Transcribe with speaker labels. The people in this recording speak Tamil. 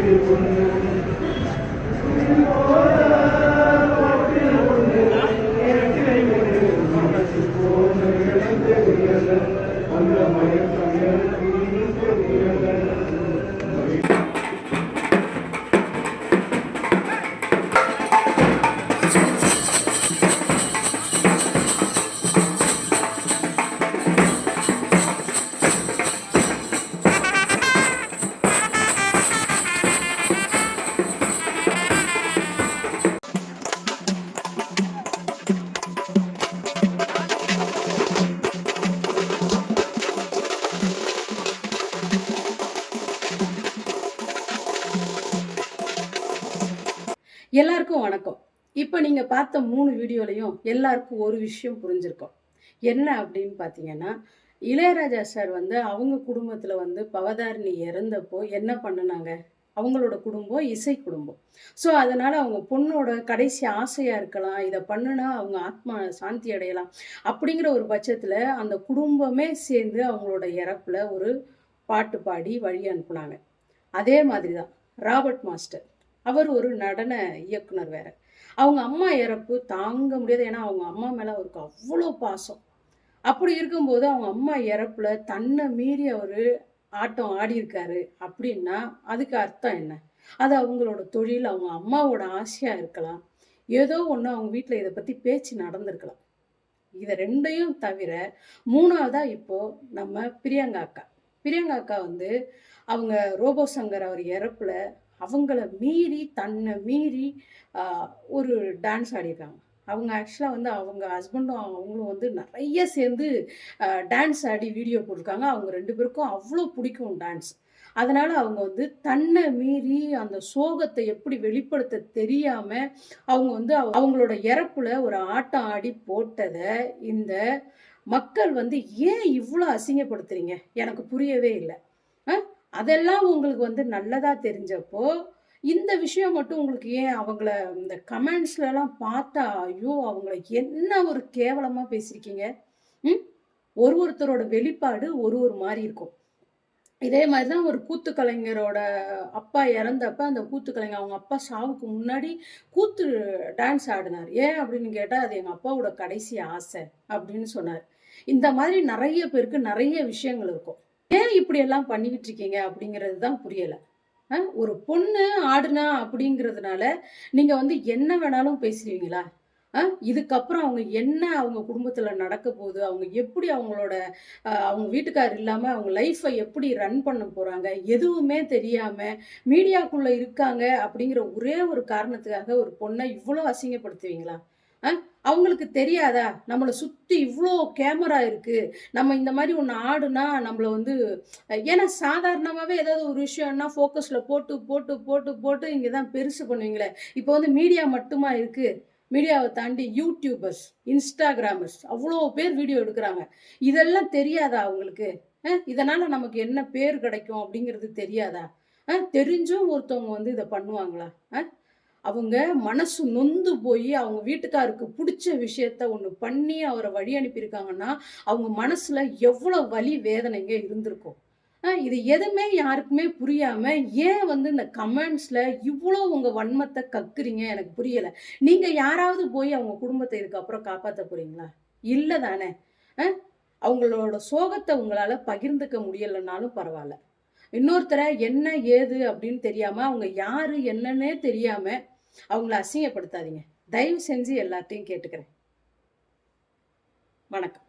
Speaker 1: Thank you. எல்லாருக்கும் வணக்கம். இப்போ நீங்கள் பார்த்த மூணு வீடியோலையும் எல்லாருக்கும் ஒரு விஷயம் புரிஞ்சிருக்கும். என்ன அப்படின்னு பார்த்தீங்கன்னா இளையராஜா சார் வந்து அவங்க குடும்பத்தில் வந்து பவதாரணி இறந்தப்போ என்ன பண்ணுனாங்க? அவங்களோட குடும்பம் இசை குடும்பம். ஸோ அதனால் அவங்க பொண்ணோட கடைசி ஆசையாக இருக்கலாம் இதை பண்ணுனா அவங்க ஆத்மா சாந்தி அடையலாம் அப்படிங்கிற ஒரு பட்சத்தில் அந்த குடும்பமே சேர்ந்து அவங்களோட இறப்பில் ஒரு பாட்டு பாடி வழி அனுப்புனாங்க. அதே மாதிரி தான் ராபர்ட் மாஸ்டர். அவர் ஒரு நடன இயக்குனர் வேற. அவங்க அம்மா இறப்பு தாங்க முடியாது. ஏன்னா அவங்க அம்மா மேலே அவருக்கு அவ்வளோ பாசம். அப்படி இருக்கும்போது அவங்க அம்மா இறப்புல தன்னை மீறி அவர் ஆட்டம் ஆடி இருக்காரு அப்படின்னா அதுக்கு அர்த்தம் என்ன? அது அவங்களோட தொழில் அவங்க அம்மாவோட ஆசையாக இருக்கலாம். ஏதோ ஒன்று அவங்க வீட்டில் இதை பற்றி பேச்சு நடந்திருக்கலாம். இதை ரெண்டையும் தவிர மூணாவதாக இப்போது நம்ம பிரியங்கா அக்கா. பிரியங்கா அக்கா வந்து அவங்க ரோபோ சங்கர் அவர் இறப்புல அவங்கள மீறி தன்னை மீறி ஒரு டான்ஸ் ஆடிடுறாங்க அவங்க ஆக்சுவலாக வந்து அவங்க ஹஸ்பண்டும் அவங்களும் வந்து நிறைய சேர்ந்து டான்ஸ் ஆடி வீடியோ போட்டிருக்காங்க. அவங்க ரெண்டு பேருக்கும் அவ்வளோ பிடிக்கும் டான்ஸ் அதனால் அவங்க வந்து தன்னை மீறி அந்த சோகத்தை எப்படி வெளிப்படுத்த தெரியாமல் அவங்க வந்து அவங்களோட இறப்புல ஒரு ஆட்டம் ஆடி போட்டதை இந்த மக்கள் வந்து ஏன் இவ்வளோ அசிங்கப்படுத்துறீங்க? எனக்கு புரியவே இல்லை. அதெல்லாம் உங்களுக்கு வந்து நல்லதாக தெரிஞ்சப்போ இந்த விஷயம் மட்டும் உங்களுக்கு ஏன் அவங்கள இந்த கமெண்ட்ஸ்லலாம் பார்த்தா ஐயோ அவங்கள என்ன ஒரு கேவலமாக பேசியிருக்கீங்க ம்? ஒரு ஒருத்தரோட வெளிப்பாடு ஒரு ஒரு மாதிரி இருக்கும். இதே மாதிரி தான் ஒரு கூத்து கலைஞரோட அப்பா இறந்தப்ப அந்த கூத்து கலைஞர் அவங்க அப்பா சாவுக்கு முன்னாடி கூத்து டான்ஸ் ஆடினார். ஏன் அப்படின்னு கேட்டால் அது எங்கள் அப்பாவோட கடைசி ஆசை அப்படின்னு சொன்னார். இந்த மாதிரி நிறைய பேருக்கு நிறைய விஷயங்கள் இருக்கும். ஏன் இப்படி எல்லாம் பண்ணிக்கிட்டு இருக்கீங்க அப்படிங்கிறது தான் புரியலை. ஒரு பொண்ணு ஆடுனா அப்படிங்கிறதுனால நீங்கள் வந்து என்ன வேணாலும் பேசுவீங்களா? ஆ இதுக்கப்புறம் அவங்க என்ன அவங்க குடும்பத்தில் நடக்க போகுது? அவங்க எப்படி அவங்களோட அவங்க வீட்டுக்கார் இல்லாமல் அவங்க லைஃப்பை எப்படி ரன் பண்ண போகிறாங்க எதுவுமே தெரியாமல் மீடியாக்குள்ளே இருக்காங்க அப்படிங்கிற ஒரே ஒரு காரணத்துக்காக ஒரு பொண்ணை இவ்வளோ அசிங்கப்படுத்துவீங்களா? அவங்களுக்கு தெரியாதா? நம்மளை சுற்றி இவ்வளோ கேமரா இருக்குது நம்ம இந்த மாதிரி ஒன்று ஆடுனா நம்மளை வந்து ஏன்னா சாதாரணமாகவே ஏதாவது ஒரு விஷயம்னா ஃபோக்கஸில் போட்டு போட்டு போட்டு போட்டு இங்கே தான் பெருசு பண்ணுவீங்களே. இப்போ வந்து மீடியா மட்டுமா இருக்குது மீடியாவை தாண்டி யூடியூபர்ஸ் இன்ஸ்டாகிராமர்ஸ் அவ்வளோ பேர் வீடியோ எடுக்கிறாங்க. இதெல்லாம் தெரியாதா அவங்களுக்கு? இதனால் நமக்கு என்ன பேர் கிடைக்கும் அப்படிங்கிறது தெரியாதா? தெரிஞ்சும் ஒருத்தவங்க வந்து இதை பண்ணுவாங்களா? ஆ அவங்க மனசு நொந்து போய் அவங்க வீட்டுக்காருக்கு பிடிச்ச விஷயத்த ஒன்று பண்ணி அவரை வழி அனுப்பியிருக்காங்கன்னா அவங்க மனசில் எவ்வளோ வலி வேதனைங்க இருந்திருக்கும். இது எதுவுமே யாருக்குமே புரியாம ஏன் வந்து இந்த கமெண்ட்ஸ்ல இவ்வளோ உங்க வன்மத்தை கக்குறீங்க? எனக்கு புரியல. நீங்க யாராவது போய் அவங்க குடும்பத்தை இதுக்கப்புறம் காப்பாற்ற போறீங்களா? இல்லை தானே. அவங்களோட சோகத்தை உங்களால பகிர்ந்துக்க முடியலைன்னாலும் பரவாயில்ல. இன்னொருத்தரை என்ன ஏது அப்படின்னு தெரியாம அவங்க யாரு என்னன்னே தெரியாம அவங்கள அசிங்கப்படுத்தாதீங்க. தயவு செஞ்சு எல்லாத்தையும் கேட்டுக்கிறேன். வணக்கம்.